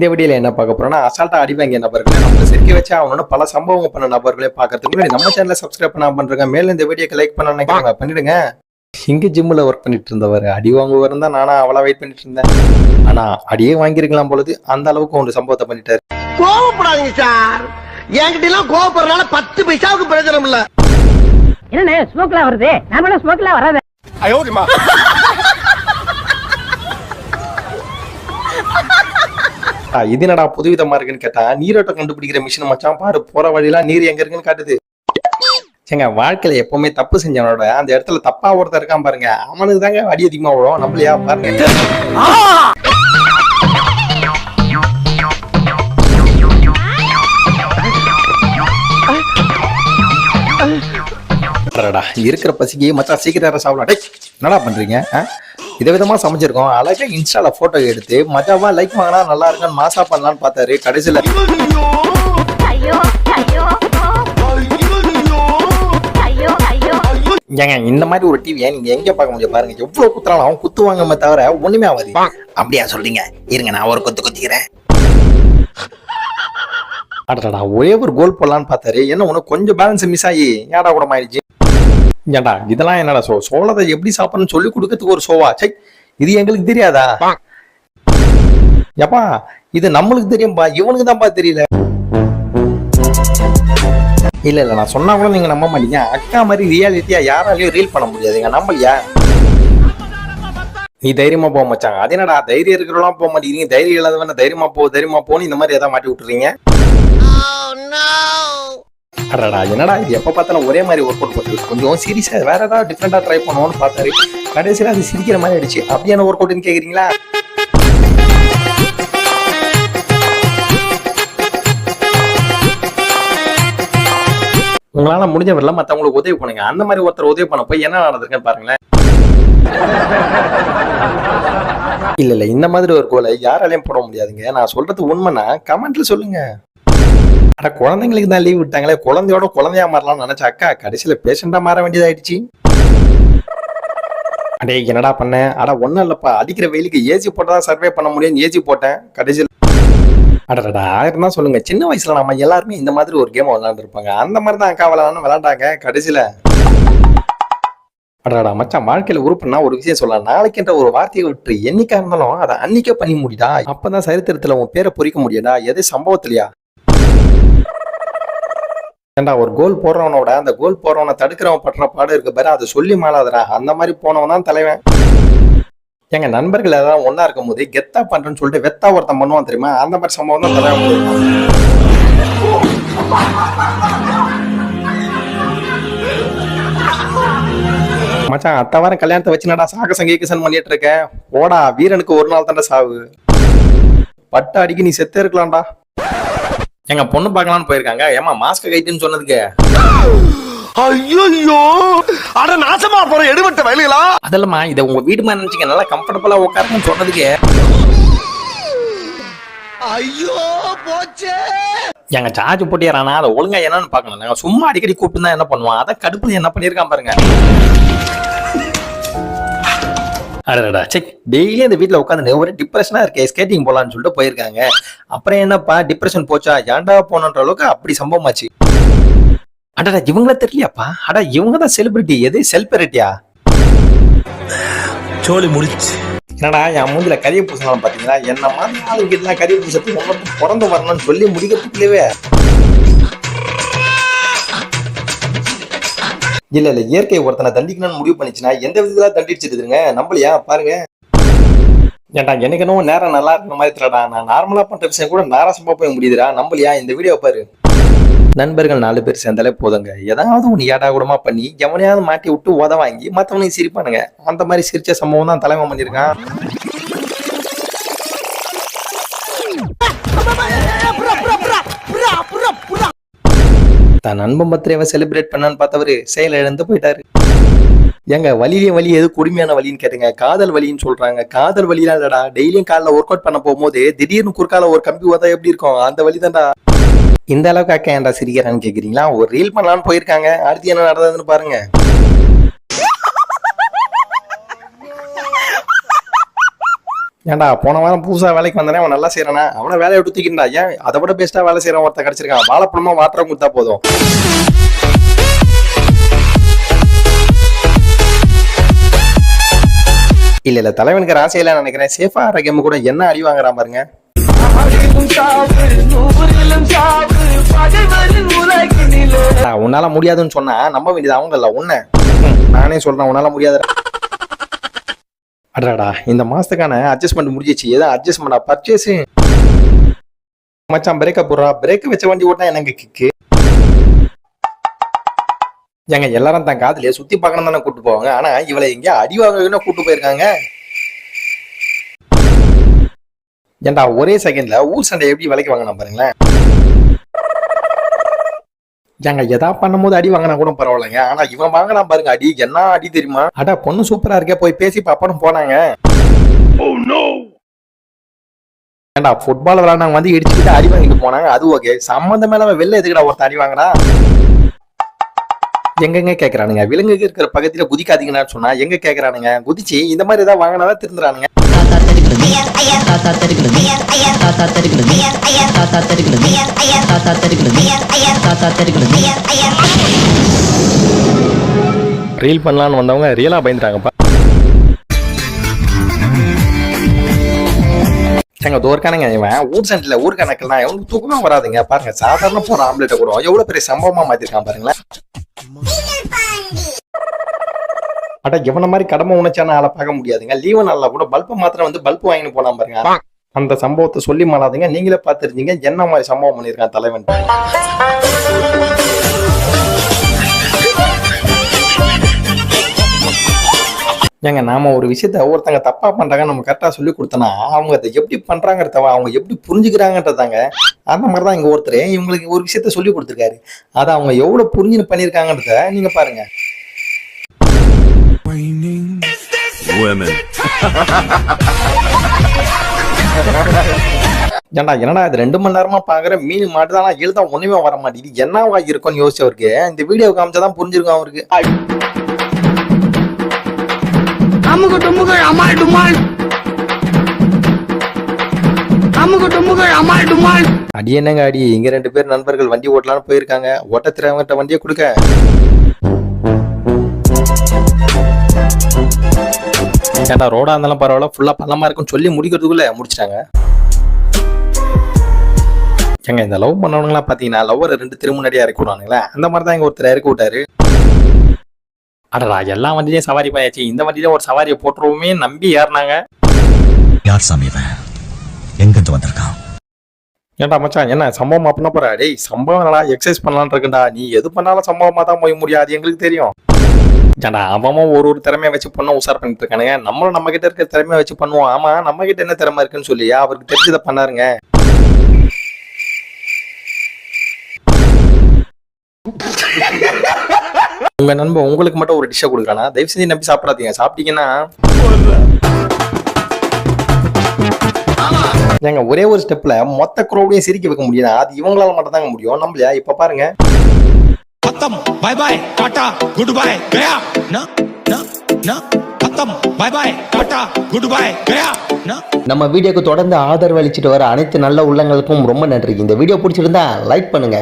இந்த வீடியோல என்ன பார்க்க போறோம்னா அசால்ட்டா அடிவாங்க நபர்களை நம்ம சிரிக்க வச்சு அவனோட பல சம்பவங்கள் பண்ண நபர்களை பார்க்கறதுக்கு முன்னாடி நம்ம சேனலை சப்ஸ்கிரைப் பண்ண பண்றேங்க மேல இந்த வீடியோக்கு லைக் பண்ண நினைக்கிறாங்க பண்ணிடுங்க. இங்க ஜிம்ல ஒர்க் பண்ணிட்டு இருந்தவர் அடி வாங்குவார் தான் நானா அவளா வெயிட் பண்ணிட்டு இருந்தேன். ஆனா அடியே வாங்கியிருக்கலாம் பொழுது அந்த அளவுக்கு ஒரு சம்பவத்தை பண்ணிட்டாரு. கோவப்படாதீங்க சார். என்கிட்ட எல்லாம் கோவப்படுறதுனால பத்து பைசாவுக்கு பிரயோஜனம் இல்ல. என்னண்ணே ஸ்மோக்லாம் வருது? நாமெல்லாம் ஸ்மோக்லாம் வராது. இது என்னடா புதுவிதமா இருக்குன்னு கேட்டா நீரோட்டம் கண்டுபிடிக்கிற மிஷின் மச்சான் பாரு போற வழியெல்லாம் நீர் எங்க இருக்குன்னு காட்டுது. ஏங்க வாழ்க்கையில எப்பவுமே தப்பு செஞ்சவனோட அந்த இடத்துல தப்பா ஒருத்தர் இருக்கான் பாருங்க. அவனுக்கு தாங்க அடி அதிகமா விடும் நம்மளையா பாருங்க. இருக்கிற பசிக்கு மச்சான் சீக்கிரம் சாப்பிடலாம். என்னடா பண்றீங்க வித விதமா சமைச்சிருக்கோம். அழகா இன்ஸ்டால போட்டோ எடுத்து மச்சாவா லைக் வாங்கினா நல்லா இருக்குன்னு மாசா பண்ணலாம்னு பார்த்தாரு. கடைசியில ஏங்க இந்த மாதிரி ஒரு டிவியை நீங்க எங்க பார்க்க முடியும் பாருங்க. எவ்வளவு குத்துறாலும் அவன் குத்துவாங்கமே தவிர ஒண்ணுமே ஆகாது. அப்படியா சொல்றீங்க. இருங்க நான் ஒரு குத்து குத்திக்கிறேன். அடடா ஒரே ஒரு கோல் போடலான்னு பார்த்தாரு. என்ன உனக்கு கொஞ்சம் பேலன்ஸ் மிஸ் ஆகி ஏடா கூட ஆயிடுச்சு? ஏண்டா இதெல்லாம் என்னடா சோ? சோளத்தை எப்படி சாப்பிடணும்னு சொல்லி கொடுக்கறதுக்கு ஒரு சோவா? சை இது எங்களுக்கு தெரியாதா? எப்பா இது நம்மளுக்கு தெரியும்பா இவனுக்கு தான்ப்பா தெரியல. இல்ல இல்ல நான் சொன்னா கூட நீங்க நம்ப மாட்டீங்க. அக்கா மாதிரி ரியாலிட்டியா யாராலையும் ரீல் பண்ண முடியாதுங்க. நம்பலையா? நீ தைரியமா போக மச்சான். அது என்னடா தைரியம் இருக்கிறவங்களாம் போக மாட்டேங்கிறீங்க. தைரியம் இல்லாதவன தைரியமா போ தைரியமா போன்னு இந்த மாதிரி எதாவது மாட்டி விட்டுறீங்க? Oh, அடடா என்னடா இது? எப்போ பார்த்தாலும் ஒரே மாதிரி ஒர்க் அவுட் பண்ணுறது கொஞ்சம் சீரியஸாக வேற ஏதாவது டிஃப்ரெண்டாக ட்ரை பண்ணுவோம்னு பார்த்தாரு. கடைசியில அது சிரிக்கிற மாதிரி ஆயிடுச்சு. அப்படியான ஒர்க் அவுட்னு கேட்குறீங்களா உங்களால முடிஞ்ச வரல மத்தவங்களுக்கு உதவி பண்ணுங்க. அந்த மாதிரி ஒருத்தர் உதவி பண்ண போய் என்ன நடந்திருக்குன்னு பாருங்களேன். இல்ல இல்ல இந்த மாதிரி ஒரு கோலை யாராலையும் போட முடியாதுங்க. நான் சொல்றது உண்மைனா கமெண்ட்ல சொல்லுங்க. அட குழந்தைங்களுக்கு தான் லீவ் விட்டாங்களே குழந்தையோட குழந்தையா மாறலாம்னு நினைச்ச அக்கா கடைசியில பேஷண்டா மாற வேண்டியதாயிடுச்சு. அடே என்னடா பண்ண? அட ஒண்ணும் இல்லப்பா. அடிக்கிற வெயிலுக்கு ஏசி தான் சர்வே பண்ண முடியும்னு ஏசி போட்டேன். கடைசியில் அடடா ஆயிரம் தான் சொல்லுங்க. சின்ன வயசுல நம்ம எல்லாருமே இந்த மாதிரி ஒரு கேம் விளாண்டுருப்பாங்க அந்த மாதிரி தான் அக்கா விளையாடணும் விளாண்டாங்க கடைசியில அடடா மச்சான் வாழ்க்கையில உறுப்புனா ஒரு விஷயம் சொல்லலாம். நாளைக்குன்ற ஒரு வார்த்தையை விட்டு என்னைக்கா இருந்தாலும் அதை அன்னைக்கே பண்ணி முடியுதா அப்பதான் சரித்திரத்துல உன் பேரை பொறிக்க முடியாதா எது சம்பவத்திலையா? ஏன்டா ஒரு கோல் போடுறவனோட அந்த கோல் போடுறவனை தடுக்கிறவன் படுற பாடு இருக்கு பாரு அதை சொல்லி மாலாதரா அந்த மாதிரி போனவன் தான் தலைவன். எங்க நண்பர்கள் ஏதாவது ஒன்னா இருக்கும் போது கெத்தா பண்றேன்னு சொல்லிட்டு வெத்தா ஒருத்தன் பண்ணுவான் தெரியுமா? அந்த மாதிரி சம்பவம் தான் தலைவன் மச்சான் அத்த வாரம் கல்யாணத்தை வச்சு நடா சாகசம் கீகசன் பண்ணிட்டு இருக்கேன் ஓடா வீரனுக்கு ஒரு நாள் தாண்டா சாவு. பட்டு அடிக்கு நீ செத்தே இருக்கலாம்டா. எங்க பொண்ணு பார்க்கலாம்னு போயிருக்காங்க. ஏமா மாஸ்க் கைட்டுன்னு சொன்னதுக்கு? ஐயோ அட நாசமா போற எடுபட்ட வயலுகளா? அதெல்லாமா இதை உங்க வீடு மாதிரி நினைச்சுங்க நல்லா கம்ஃபர்டபுளா உட்காருன்னு சொன்னதுக்கு. ஐயோ போச்சே! எங்க சார்ஜ் போட்டியறானா அதை ஒழுங்கா என்னன்னு பார்க்கணும். நாங்க சும்மா அடிக்கடி கூப்பிட்டு என்ன பண்ணுவான் அதான் கடுப்புல என்ன பண்ணியிருக்கான் பாருங்க. அடடா செக் டெய்லி அந்த வீட்ல உட்காந்து ஒரே டிப்ரெஷனா இருக்கே ஸ்கேட்டிங் போலான்னு சொல்லிட்டு போயிருக்காங்க. அப்புறம் என்னப்பா டிப்ரெஷன் போச்சா? ஏன்டா போனன்ற அளவுக்கு அப்படி சம்பவமாச்சு. அடடா இவங்கள தெரியலையாப்பா? அட இவங்க தான் செலிபிரிட்டி எது செல்பிரிட்டியா சோலி முடிச்சு. என்னடா என் மூஞ்சில கரிய பூசலாம் பாத்தீங்களா? என்ன மாதிரி ஆளுங்க எல்லாம் கரிய பூசத்துக்கு பிறந்து வரணும்னு சொல்லி முடிக்கிறதுக்குள்ளவே. இல்ல இல்ல இயற்கை ஒருத்தனை தண்டிக்கணும்னு முடிவு பண்ணிச்சுன்னா எந்த விதத்துல தண்டிச்சிருதுங்க நம்மளையா பாருங்க ஏன்டா எனக்கு நேரம் நல்லா இருக்கிற மாதிரி தெரியடா நான் நார்மலா பண்ற விஷயம் கூட நாராசமா போய் முடியுதுடா நம்மளையா இந்த வீடியோ பாரு நண்பர்கள் நாலு பேர் சேர்ந்தாலே போதுங்க ஏதாவது ஒன்று ஏடா கூடமா பண்ணி எவனையாவது மாட்டி விட்டு உத வாங்கி மற்றவனையும் சிரிப்பானுங்க அந்த மாதிரி சிரிச்ச சம்பவம் தான் தலைவன் பண்ணியிருக்கான் தன் நண்பன் பர்த்டேவை செலிப்ரேட் பண்ணான்னு பார்த்தவர் செயல் இழந்து போயிட்டாரு. ஏங்க வலியிலே வலி எது கொடுமையான வலின்னு கேட்டுங்க. காதல் வலின்னு சொல்றாங்க. காதல் வலிலாம் இல்லடா. டெய்லியும் காலைல ஒர்க் அவுட் பண்ண போகும்போது திடீர்னு குறுக்கால ஒரு கம்பி வந்தா எப்படி இருக்கும்? அந்த வலி தான்டா இந்த அளவுக்கு அக்கா ஏன்டா சிரிக்கிறான்னு கேக்குறீங்களா? ஒரு ரீல் பண்ணலான்னு போயிருக்காங்க. அடுத்து என்ன நடந்ததுன்னு பாருங்க. ஏன்டா போன வாரம் புதுசா வேலைக்கு வந்தானே அவன் நல்லா செய்யறானா அவனை வேலையை விட்டு தூக்கிண்டா ஏன்? அதை விட பெஸ்ட்டாக வேலை செய்யறவன் ஒருத்தன் கிடைச்சிருக்கான். வாழைப்பழமா வாட்டரம் கொடுத்தா போதும். இல்ல இல்ல தலைவனுக்கு ராசியில நினைக்கிறேன். சேஃபா ஆரோக்கியம் கூட என்ன அடி வாங்குறான் பாருங்க. உன்னால முடியாதுன்னு சொன்னா நம்ப வேண்டியது அவங்க இல்ல உன்ன. நானே சொல்றேன் உன்னால முடியாது அடடா இந்த மாசத்துக்கான அட்ஜஸ்ட்மெண்ட் முடிஞ்சிச்சு. ஏதோ அட்ஜஸ்ட்மெண்டா பர்ச்சேஸ் மச்சான் பிரேக்கப் போடுறா. பிரேக் வச்ச வண்டி ஓட்டினா எனக்கு கிக்கு ஏங்க எல்லாரும் தான் காதுலயே சுத்தி பார்க்கணும் தானே கூட்டு போவாங்க. ஆனா இவளை எங்கேயா அடி வாங்கன்னு கூட்டு போயிருக்காங்க. ஏன்டா ஒரே செகண்ட்ல ஊர் சண்டை எப்படி விலைக்கு வாங்கினா பாருங்களேன். ஏங்க எதா பண்ணும்போது அடி வாங்கினா கூட பரவாயில்லைங்க. ஆனா இவன் வாங்கினா பாருங்க அடி. என்ன அடி தெரியுமா? அடா பொண்ணு சூப்பரா இருக்கே போய் பேசி பாப்பான்னு போனாங்க. ஏண்டா ஃபுட்பால் விளாண்டாங்க வந்து இடிச்சுக்கிட்டு அடி வாங்கிட்டு போனாங்க. அது ஓகே சம்மந்தமே இல்லாம வெளில எதுக்குடா ஒருத்தன் அடி வாங்கினா எங்கெங்க கேக்குறானுங்க? விலங்குக்கு இருக்கிற பக்கத்துல குதிக்காதீங்கன்னு சொன்னா எங்க கேக்குறானுங்க? குதிச்சு இந்த மாதிரி ஏதாவது வாங்கினாதான் திருந்துறானுங்க. தாத்தா தெரிக்கிறது தாத்தா தெரிக்கிறது தாத்தா தெரிக்கிறது தாத்தா தெரிக்கிறது தாத்தா தெரிக்கிறது ரீல் பண்ணலான்னு வந்தவங்க ரியலா பயந்துட்டாங்கப்பா. எங்க தோற்கானுங்க இவன். ஊர் சென்ட்ல ஊர் கணக்கெல்லாம் எவனுக்கு தூக்கமா வராதுங்க. பாருங்க சாதாரண போற ஆம்லெட்டை கூட எவ்வளவு பெரிய சம்பவமா மாத்திருக்கான் பாருங்களேன். அட இவன மாதிரி கடமை உணர்ச்சான ஆளை பார்க்க முடியாதுங்க. லீவு நாள்ல கூட பல்பு மாத்திரம் வந்து பல்பு வாங்கிட்டு போலாம் பாருங்க. அந்த சம்பவத்தை சொல்லி மாறாதீங்க. நீங்களே பார்த்துருந்தீங்க. என்ன மாதிரி சம்பவம் பண்ணியிருக்கான் தலைவன்? ஏங்க நாம ஒரு விஷயத்த ஒருத்தங்க தப்பா பண்றாங்க நம்ம கரெக்டா சொல்லி கொடுத்தோம்னா அவங்க அதை எப்படி பண்றாங்கிறத அவங்க எப்படி புரிஞ்சுக்கிறாங்கன்றதாங்க. அந்த மாதிரி தான் இங்க ஒருத்தர் இவங்களுக்கு ஒரு விஷயத்த சொல்லி கொடுத்துருக்காரு. அதை அவங்க எவ்வளவு புரிஞ்சுன்னு பண்ணியிருக்காங்கன்றத நீங்க பாருங்க women. ஏன்டா என்னடா இது? ரெண்டு மணி நேரமா பாக்குற மீன் மாட்டுதான்? எழுதா ஒண்ணுமே வர மாட்டேங்குது. என்னவா இருக்கும்னு யோசிச்சவருக்கு இந்த வீடியோ காமிச்சாதான் புரிஞ்சிருக்கும் அவருக்கு. அமுகு டுமுகு அமால் டுமால். அமுகு டுமுகு அமால் டுமால். அடி என்னங்க அடி? இங்க ரெண்டு பேர் நண்பர்கள் வண்டி ஓட்டலாம்னு போயிருக்காங்க. ஓட்ட திறவங்கிட்ட வண்டியை கொடுக்க. ஏன்டா ரோடா இருந்தாலும் பரவாயில்ல ஃபுல்லா பள்ளமா இருக்குன்னு சொல்லி முடிக்கிறதுக்குள்ள முடிச்சிட்டாங்க. ஏங்க இந்த லவ் பண்ணவங்களாம் பாத்தீங்கன்னா லவ்வரை ரெண்டு திரு முன்னாடியே இறக்கி விடுவானுங்களே அந்த மாதிரி தான் இங்க ஒருத்தர் இறக்கி விட்டாரு. அடடா எல்லா வண்டியிலையும் சவாரி பண்ணியாச்சு இந்த வண்டியில ஒரு சவாரியை போட்டுருவோமே நம்பி ஏறினாங்க. யார் சாமி எங்கிருந்து வந்திருக்கான்? ஏன்டா மச்சான் என்ன சம்பவமா பண்ண போற? டேய் சம்பவம் நல்லா எக்ஸசைஸ் பண்ணலான்னு இருக்குடா நீ எது பண்ணாலும் சம்பவமா தான் போய் முடியும். அது எங்களுக்கு தெரியும். ஏன்டா அவன் ஒரு ஒரு திறமையை வச்சு பண்ண உசார் பண்ணிட்டு இருக்கானுங்க. நம்மளும் நம்ம கிட்ட இருக்கிற திறமைய வச்சு பண்ணுவோம் ஆமா நம்ம கிட்ட என்ன திறமை இருக்குன்னு சொல்லியா? அவருக்கு தெரிஞ்சதை பண்ணாருங்க. உங்க நண்பன் உங்களுக்கு மட்டும் ஒரு டிஷ்ஷை கொடுக்குறானா? தயவு செஞ்சு நம்பி சாப்பிடாதீங்க. சாப்பிட்டீங்கன்னா ஏங்க ஒரே ஒரு ஸ்டெப்ல மொத்த குரோடையும் சிரிக்க வைக்க முடியும் அது இவங்களால மட்டும் தாங்க முடியும். நம்மளையா இப்ப பாருங்க. bye bye tata good bye गया ना ना ना खत्म bye bye tata good bye गया ना நம்ம வீடியோக்கு தொடர்ந்து ஆதரவு அளிச்சிட்டு வர அனைத்து நல்ல உள்ளங்களுக்கும் ரொம்ப நன்றி இந்த வீடியோ பிடிச்சிருந்தா லைக் பண்ணுங்க